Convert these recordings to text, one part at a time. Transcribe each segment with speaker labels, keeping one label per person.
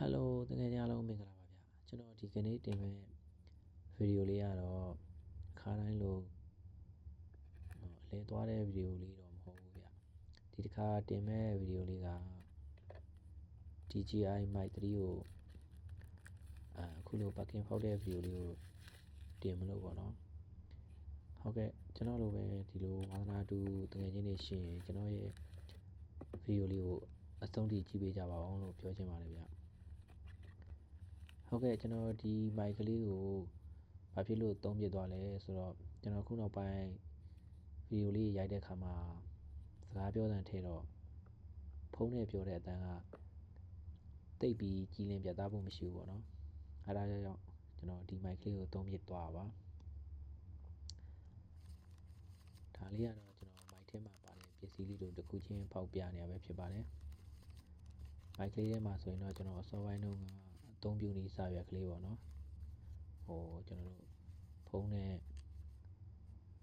Speaker 1: ဟယ်လိုတကယ်ကြအားလုံးမင်္ဂလာပါဗျာကျွန်တော်ဒီကနေ့တင်မဲ့ဗီဒီယိုလေးကတော့ခါတိုင်းလိုဟိုအလဲသွားတဲ့ဗီဒီယိုလေးတော့မဟုတ်ဘူးဗျဒီတစ်ခါတင်မဲ့ဗီဒီယိုလေးက DJI Mic 3ကိုအခုလို parking ဖောက်တဲ့ဗီဒီယိုလေးကိုတင်မလို့ပေါ့နော်ဟုတ်ကဲ့ကျွန်တော်လိုပဲဒီလိုဝါသနာတူတကယ်ချင်းနေရှင်ကျွန်တော်ရဲ့ဗီဒီယိုလေးကိုအဆုံးထိကြည့်ပေးကြပါအောင်လို့ပြောချင်ပါတယ်ဗျ ဟုတ်ကဲ့ကျွန်တော်ဒီ mic ကလေးကိုဘာဖြစ်လို့သုံးပြသွားလဲဆိုတော့ကျွန်တော်ခုနောက်ပိုင်းဗီဒီယိုလေးရိုက်တဲ့အခါမှာစကားပြောတဲ့ထဲတော့ဖုန်းနဲ့ပြောတဲ့အတန်းကတိတ်ပြီးကြီးလင်းပြတ်သားဖို့မရှိဘူးပေါ့နော်အဲဒါကြောင့်ကျွန်တော်ဒီ mic ကလေးကိုသုံးပြသွားပါဒါလေးကတော့ကျွန်တော် mic ထဲမှာပါတဲ့ပစ္စည်းလေးတို့တစ်ခုချင်းပေါက်ပြနေရပဲဖြစ်ပါတယ် mic ကလေးထဲမှာဆိုရင်တော့ကျွန်တော်အစောပိုင်းတုန်းက အသုံးပြုနေစာရွက်ကလေးပေါ့နော်ဟိုကျွန်တော်တို့ဖုန်းနဲ့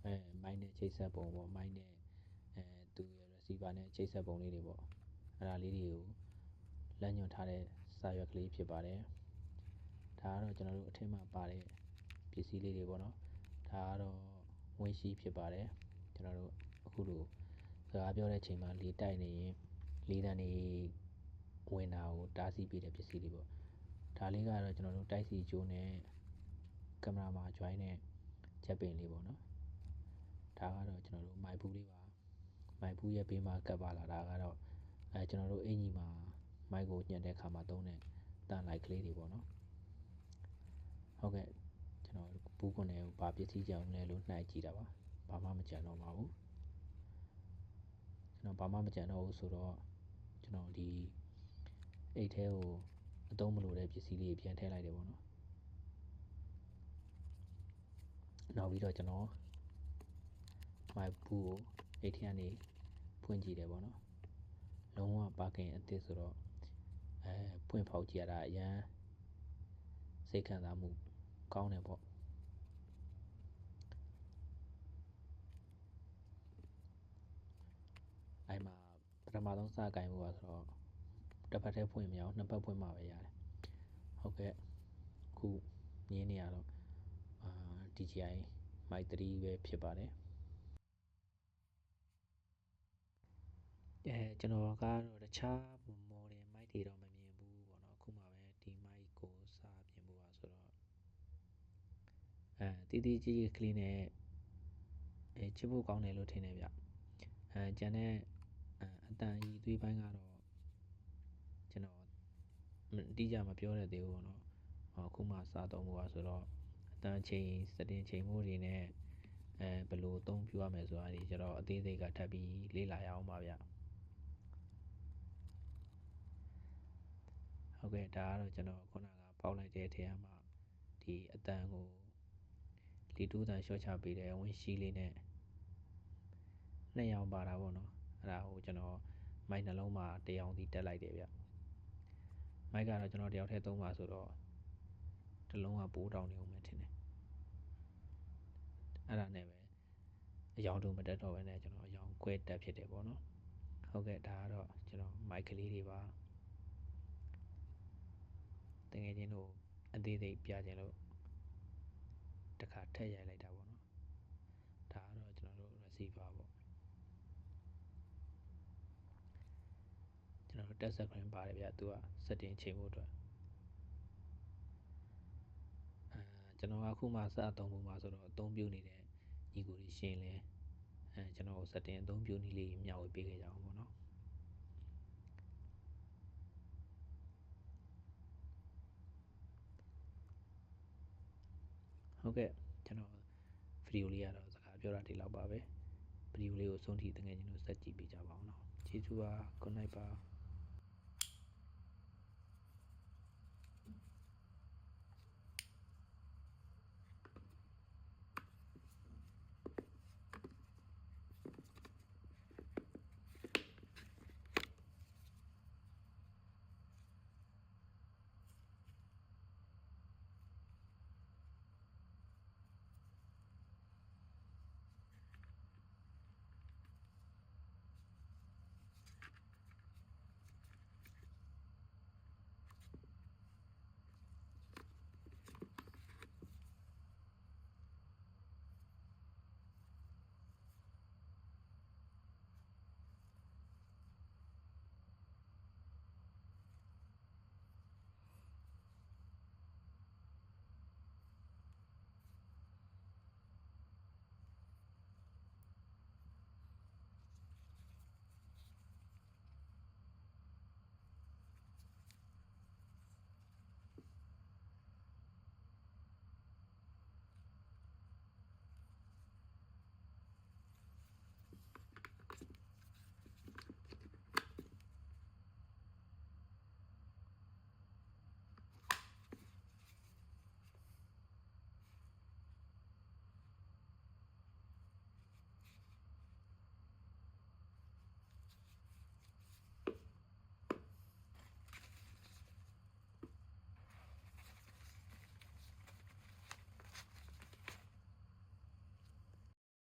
Speaker 1: အဲ mic နဲ့ချိတ်ဆက်ပုံပေါ့ mic နဲ့အဲသူရဲ့ receiver နဲ့ချိတ်ဆက်ပုံလေးတွေပေါ့အဲ့ဒါလေးတွေကိုလက်ညွှန်ထားတဲ့စာရွက်ကလေးဖြစ်ပါတယ်ဒါကတော့ကျွန်တော်တို့အထက်မှာပါတဲ့ပစ္စည်းလေးတွေပေါ့နော်ဒါကတော့ဝင်းရှိဖြစ်ပါတယ်ကျွန်တော်တို့အခုလိုစကားပြောတဲ့ချိန်မှာလေတိုက်နေရင်လေတန်းနေဝင်တာကိုတားဆီးပေးတဲ့ပစ္စည်းတွေပေါ့ ဒါလေးကတော့ကျွန်တော်တို့တိုက်စီကျိုးနဲ့ကင်မရာမှာ join နဲ့ချက်ပင်လေးပေါ့နော်ဒါကတော့ကျွန်တော်တို့မိုက်ဘူးလေးပါမိုက်ဘူးရဲ့ဘေးမှာကပ်ပါလာတာကတော့အဲကျွန်တော်တို့အင်ကြီးမှာမိုက်ကိုညှက်တဲ့ခါမှာသုံးတဲ့တန်လိုက်ကလေးတွေပေါ့နော်ဟုတ်ကဲ့ကျွန်တော်ဘူးခွန်နဲ့ဘာပစ္စည်းကြောင်လဲလို့နှိုက်ကြည့်တာပါဘာမှမကြံတော့ပါဘူးကျွန်တော်ဘာမှမကြံတော့ဘူးဆိုတော့ကျွန်တော်ဒီအိတ်ထဲကို အသုံးမလိုတဲ့ပစ္စည်းလေးပြန်ထည့်လိုက်တယ်ပေါ့နော်နောက်ပြီးတော့ကျွန်တော်မိုက်ဘူးကိုအိတ်ထဲကနေဖွင့်ကြည့်တယ်ပေါ့နော်လုံးဝပါကင်အသစ်ဆိုတော့အဲဖွင့်ဖောက်ကြည့်ရတာအရန်စိတ်ခံစားမှုကောင်းတယ်ပေါ့အဲ့မှာပထမဆုံးစကင်မှုပါဆိုတော့ တစ်ဖက်တည်းဖွင့်မရအောင်နှစ်ဖက်ဖွင့်မှပဲရတယ်ဟုတ်ကဲ့ခုမြင်းနေရတော့အာ DJI Mic 3ပဲဖြစ်ပါတယ်အဲကျွန်တော်ကတော့တခြား model mic တွေတော့မမြင်ဘူးပေါ့နော်အခုမှပဲဒီ mic ကိုစပြင်ဖို့ပါဆိုတော့အဲတီးတီးကြီးကြီးကလေးနဲ့အဲချစ်ဖို့ကောင်းတယ်လို့ထင်တယ်ဗျအဲကျန်တဲ့အတန်အီသွေးပိုင်းကတော့ကျွန်တော် အတိအကျမပြောရသေးဘူးပေါ့နော်အခုမှစသုံးဖို့ပါဆိုတော့အတန်ချိန်စတင်ချိန်မှုတွေနဲ့အဲဘယ်လိုအသုံးပြုရမယ်ဆိုတာဒီကျွန်တော်အသေးစိတ်ကထပ်ပြီးလေ့လာရအောင်ပါဗျဟုတ်ကဲ့ဒါကတော့ကျွန်တော်ခုနကပေါက်လိုက်တဲ့ထဲမှာဒီအတန်ကိုလီတူးတန်ရှော့ချပေးတဲ့ဝင်ရှိလေးနဲ့နှစ်ယောင်ပါတာပေါ့နော်အဲ့ဒါကိုကျွန်တော်မိုက်နှလုံးမှာတယောင်စီတက်လိုက်တယ်ဗျ မိုက်ကတော့ကျွန်တော်တယောက်တည်းသုံးပါဆိုတော့တစ်လုံးကပိုးတောင်နေအောင်ပဲထင်တယ်အဲ့ဒါနဲ့ပဲအယောင်တုံမတက်တော့ဘဲနဲ့ကျွန်တော်အယောင်ခွဲတက်ဖြစ်တယ်ပေါ့နော်ဟုတ်ကဲ့ဒါကတော့ကျွန်တော်မိုက်ကလေးတွေပါတကယ်ချင်းတို့အသေးသေးပြခြင်းလို့တခါထည့်ရိုက်လိုက်တာပေါ့နော်ဒါကတော့ကျွန်တော်တို့ receiver ပေါ့ ကျွန်တော်တို့ test screen ပါတယ်ဗျသူက setting ချိန်ဖို့အတွက်အဲကျွန်တော်အခုမှစအသုံးပုံမှာဆိုတော့အသုံးပြုနေတဲ့ညီကိုရှင်းလဲအဲကျွန်တော် setting အသုံးပြုနည်းလေးမျှဝေပေးခဲ့ကြအောင်ပေါ့နော်ဟုတ်ကဲ့ကျွန်တော်ဗီဒီယိုလေးကတော့စကားပြောတာဒီလောက်ပါပဲဗီဒီယိုလေးကိုဆုံးထိတငယ်ချင်းတို့စက်ကြည့်ပေးကြပါအောင်နော်ကျေးဇူးပါ good night ပါ